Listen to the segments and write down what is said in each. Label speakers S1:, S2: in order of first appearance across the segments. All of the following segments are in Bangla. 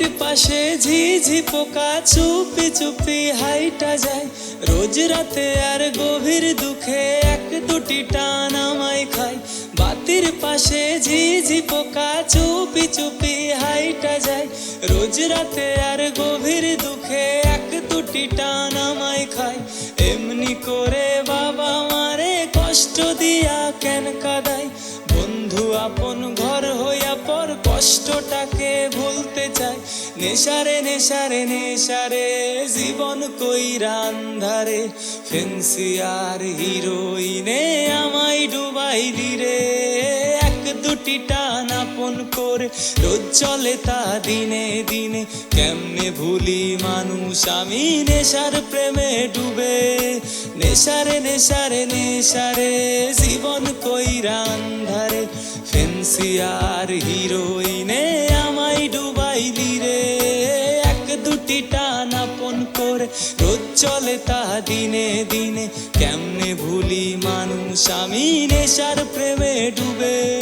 S1: বাতির পাশে ঝিঝি পোকা চুপি চুপি হাইটা যায়। রোজ রাতে আর গভীর দুঃখে এক দুটি টান আমায় খায়। বাতির পাশে ঝিঝি পোকা চুপি চুপি হাইটা যায়। রোজ রাতে আর গভীর দুঃখে এক দুটি টান আমায় খায়। এমনি করে নেশারে নেশারে নেশারে জীবন কইরা আন্ধারে। ফেন্সিয়ার হিরোইনে আমায় ডুবাই দিরে এক দুটি টান আপন করে রোজ চলে তা দিনে দিনে। কেমনে ভুলি মানুষ আমি নেশার প্রেমে ডুবে। নেশারে নেশারে নেশারে জীবন কইরা আন্ধারে। ফেন্সিয়ার হিরোইনে আমায় ডুবাইলি রে চলে তা দিনে দিনে। কেমনে ভুলি মানুষ? আমি নেশার প্রেমে ডুবে।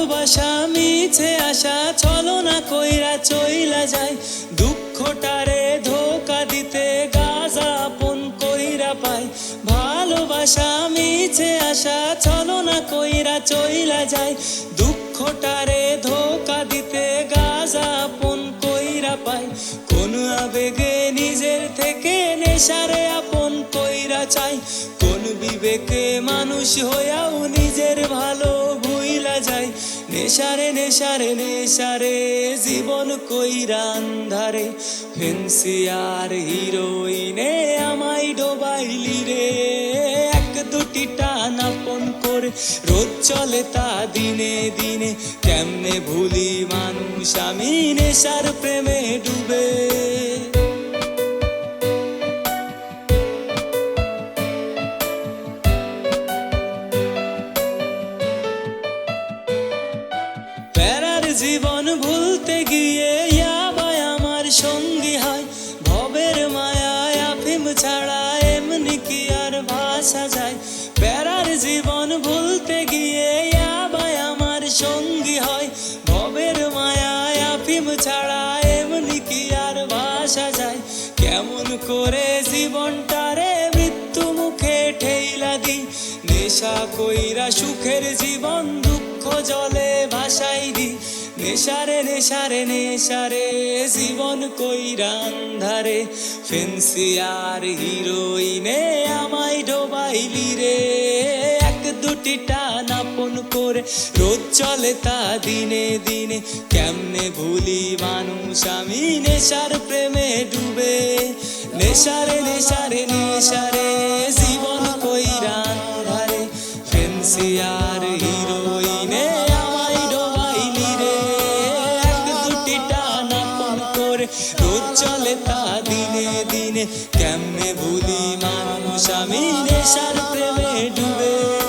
S1: ভালোবাসা মিছে আশা, চলো না কইরা চইলা যায় দুঃখটারে ধোকা দিতে, গাজা আপন কইরা পাই। ভালোবাসা মিছে আশা, চলো না কইরা চইলা যায় দুঃখটারে ধোকা দিতে, গাজা আপন কইরা পাই। কোন আবেগে নিজের থেকে নেশারে আপন কইরা চাই। কোন বিবেকে মানুষ হইয়াও নিজের ভালো ভুইলা যায় নেশারে নেশারে নেশারে জীবন কইরা আন্ধারে। ফেন্সিয়ার হিরোইনে আমায় ডোবাইলি রে। এক দুটি টান আপন করে রোজ চলে তা দিনে দিনে। কেমনে ভুলি মানুষ, আমি নেশার প্রেমে ডুবে। জীবন ভুলতে গিয়ে ইয়াবাই আমার সঙ্গী হয়। ভবের মায়ায় আফিম ছাড়া এমনি কি আর ভাষা যায়? প্যারার জীবন ভুলতে গিয়ে ইয়াবাই আমার সঙ্গী হয়। ভবের মায়ায় আফিম ছাড়া এমনি কি আর ভাষা যায়? কেমন করে জীবনটারে মৃত্যু মুখে ঠেইলা দি নেশা কইরা সুখের জীবন দুঃখ জলে ভাসাই দি। নেশারে নেশারে নেশারে জীবন কইরা আন্ধারে। ফেন্সিয়ার হিরোইনে আমায় ডোবাইলি রে। এক দুটি টান আপন করে রোজ চলে তা দিনে দিনে। কেমনে ভুলি মানুষ আমি নেশার প্রেমে ডুবে। নেশারে নেশারে নেশারে জীবন কইরা আন্ধারে। ফেন্সিয়ার হিরোইনে কেমনে ভুলি মানুষ? আমি নেশার প্রেমে ডুবে